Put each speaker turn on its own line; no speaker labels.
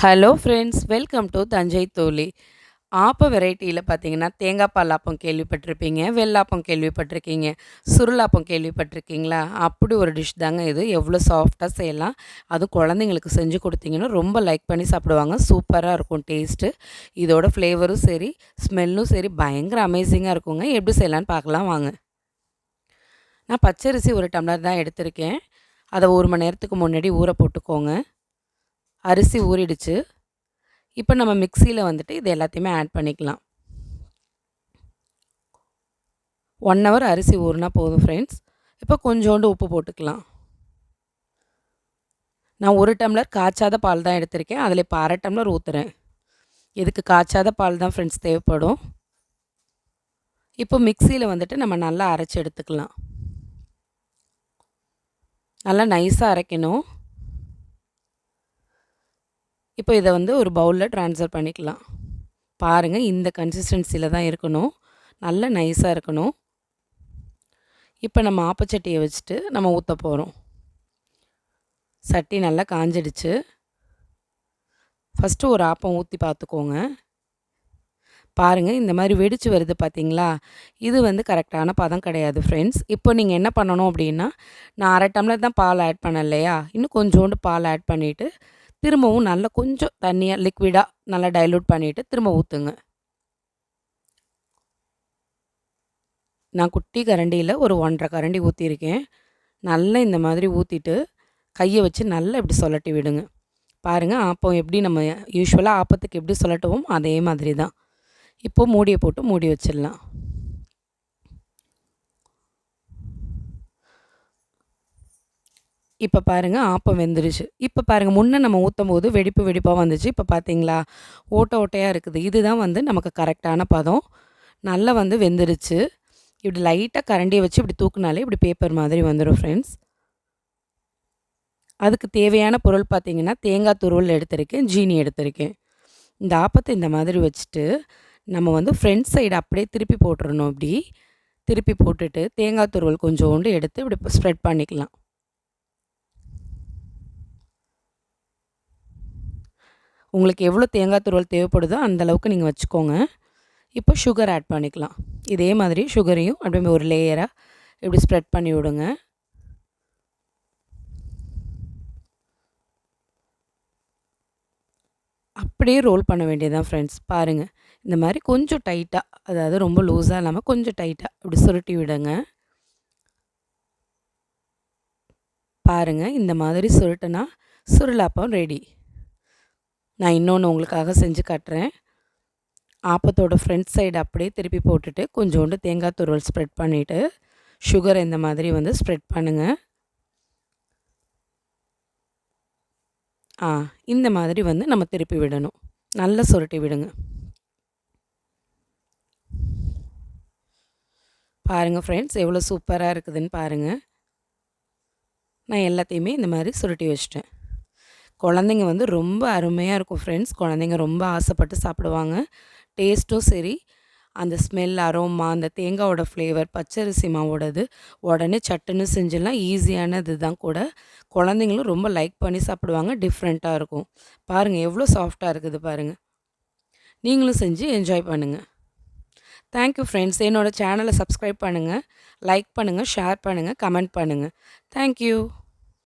Hello friends welcome to Thanjai தோழி ஆப்ப வெரைட்டியில் பார்த்தீங்கன்னா தேங்காய் பால் ஆப்பம் கேள்விப்பட்டிருப்பீங்க வெள்ளாப்பம் கேள்விப்பட்டிருக்கீங்க சுருளாப்பம் கேள்விப்பட்டிருக்கீங்களா? அப்படி ஒரு டிஷ் தாங்க இது. எவ்வளோ சாஃப்டாக செய்யலாம். அது குழந்தைங்களுக்கு செஞ்சு கொடுத்தீங்கன்னா ரொம்ப லைக் பண்ணி சாப்பிடுவாங்க. சூப்பராக இருக்கும் டேஸ்ட்டு இதோட ஃப்ளேவரும் சரி ஸ்மெல்லும் சரி பயங்கர அமேசிங்காக இருக்குங்க. எப்படி செய்யலான்னு பார்க்கலாம் வாங்க. நான் பச்சரிசி ஒரு டம்ளர் தான் எடுத்திருக்கேன். அதை ஒரு மணி நேரத்துக்கு முன்னாடி ஊற போட்டுக்கோங்க. அரிசி ஊறிடுச்சு. இப்போ நம்ம மிக்சியில் வந்துட்டு இது எல்லாத்தையுமே ஆட் பண்ணிக்கலாம். ஒன் ஹவர் அரிசி ஊறுனா போதும் ஃப்ரெண்ட்ஸ் இப்போ கொஞ்சோண்டு உப்பு போட்டுக்கலாம். நான் ஒரு டம்ளர் காய்ச்சாத பால் தான் எடுத்திருக்கேன். அதில் இப்போ அரை டம்ளர் ஊற்றுறேன் இதுக்கு காய்ச்சாத பால் தான் ஃப்ரெண்ட்ஸ் தேவைப்படும். இப்போ மிக்சியில் வந்துட்டு நம்ம நல்லா அரைச்சி எடுத்துக்கலாம். நல்லா நைஸாக அரைக்கணும். இப்போ இதை வந்து ஒரு பவுலில் ட்ரான்ஸ்ஃபர் பண்ணிக்கலாம். பாருங்கள் இந்த கன்சிஸ்டன்சியில் தான் இருக்கணும். நல்ல நைஸாக இருக்கணும். இப்போ நம்ம ஆப்பச்சட்டியை வச்சுட்டு நம்ம ஊற்ற போகிறோம் சட்டி நல்லா காஞ்சிடுச்சு. ஃபஸ்ட்டு ஒரு ஆப்பம் ஊற்றி பார்த்துக்கோங்க. பாருங்கள் இந்த மாதிரி வெடிச்சு வருது பார்த்தீங்களா? இது வந்து கரெக்டான பதம் கிடையாது ஃப்ரெண்ட்ஸ் இப்போ நீங்கள் என்ன பண்ணணும் அப்படின்னா நான் அரை டம்ளர் தான் பால் ஆட் பண்ண இல்லையா இன்னும் கொஞ்சோண்டு பால் ஆட் பண்ணிவிட்டு திரும்பவும் நல்லா கொஞ்சம் தண்ணியாக லிக்விடாக நல்லா டைலூட் பண்ணிவிட்டு திரும்ப ஊற்றுங்க நான் குட்டி கரண்டியில் ஒரு ஒன்றரை கரண்டி ஊற்றிருக்கேன் நல்லா இந்த மாதிரி ஊற்றிட்டு கையை வச்சு நல்லா இப்படி சொல்லட்டி விடுங்க. பாருங்கள் ஆப்பம் எப்படி நம்ம யூஸ்வலாக ஆப்பத்துக்கு எப்படி சொல்லட்டுவோம் அதே மாதிரி தான். இப்போது மூடியை போட்டு மூடி வச்சிடலாம். இப்போ பாருங்கள் ஆப்பம் வெந்துருச்சு. இப்போ பாருங்கள் முன்னே நம்ம ஊற்றும் போது வெடிப்பு வெடிப்பாக வந்துச்சு. இப்போ பார்த்தீங்களா ஓட்ட ஓட்டையாக இருக்குது. இதுதான் வந்து நமக்கு கரெக்டான பதம். நல்லா வந்து வெந்துருச்சு. இப்படி லைட்டாக கரண்டியை வச்சு இப்படி தூக்குனாலே இப்படி பேப்பர் மாதிரி வந்துடும் ஃப்ரெண்ட்ஸ் அதுக்கு தேவையான பொருள் பார்த்திங்கன்னா தேங்காய் துருவல் எடுத்திருக்கேன் ஜீனி எடுத்திருக்கேன். இந்த ஆப்பத்தை இந்த மாதிரி வச்சுட்டு நம்ம வந்து ஃப்ரண்ட் சைடு அப்படியே திருப்பி போட்டுறணும். அப்படி திருப்பி போட்டுட்டு தேங்காய் துருவல் கொஞ்சோண்டு எடுத்து இப்படி ஸ்ப்ரெட் பண்ணிக்கலாம். உங்களுக்கு எவ்வளோ தேங்காய் துருவல் தேவைப்படுதோ அந்தளவுக்கு நீங்கள் வச்சுக்கோங்க. இப்போ சுகர் ஆட் பண்ணிக்கலாம். இதே மாதிரி சுகரையும் அப்படியே ஒரு லேயராக இப்படி ஸ்ப்ரெட் பண்ணி விடுங்க. அப்படியே ரோல் பண்ண வேண்டியதான் ஃப்ரெண்ட்ஸ் பாருங்கள் இந்த மாதிரி கொஞ்சம் டைட்டாக அதாவது ரொம்ப லூஸாக இல்லாமல் கொஞ்சம் டைட்டாக இப்படி சுருட்டி விடுங்க. பாருங்கள் இந்த மாதிரி சுருட்டுனா சுருளாப்பம் ரெடி நான் இன்னொன்று உங்களுக்காக செஞ்சு காட்டுறேன். ஆப்பத்தோட ஃப்ரண்ட் சைடு அப்படியே திருப்பி போட்டுட்டு கொஞ்சோண்டு தேங்காய் துருவல் ஸ்ப்ரெட் பண்ணிவிட்டு சுகர் இந்த மாதிரி வந்து ஸ்ப்ரெட் பண்ணுங்கள் ஆ இந்த மாதிரி வந்து நம்ம திருப்பி விடணும். நல்லா சுருட்டி விடுங்க. பாருங்கள் ஃப்ரெண்ட்ஸ் எவ்வளோ சூப்பராக இருக்குதுன்னு பாருங்கள் நான் எல்லாத்தையுமே இந்த மாதிரி சுருட்டி வச்சிட்டேன். குழந்தைங்க வந்து ரொம்ப அருமையாக இருக்கும் ஃப்ரெண்ட்ஸ் குழந்தைங்க ரொம்ப ஆசைப்பட்டு சாப்பிடுவாங்க. டேஸ்ட்டும் சரி. அந்த ஸ்மெல் அரோமா அந்த தேங்காவோட ஃப்ளேவர் பச்சரிசி மாவோடது உடனே சட்டுன்னு செஞ்சிடலாம். ஈஸியானது தான் கூட. குழந்தைங்களும் ரொம்ப லைக் பண்ணி சாப்பிடுவாங்க. டிஃப்ரெண்ட்டாக இருக்கும். பாருங்கள் எவ்வளோ சாஃப்டாக இருக்குது பாருங்கள் நீங்களும் செஞ்சு என்ஜாய் பண்ணுங்கள் தேங்க்யூ ஃப்ரெண்ட்ஸ் என்னோடய சேனலை சப்ஸ்கிரைப் பண்ணுங்கள் லைக் பண்ணுங்கள் ஷேர் பண்ணுங்கள் கமெண்ட் பண்ணுங்கள் தேங்க்யூ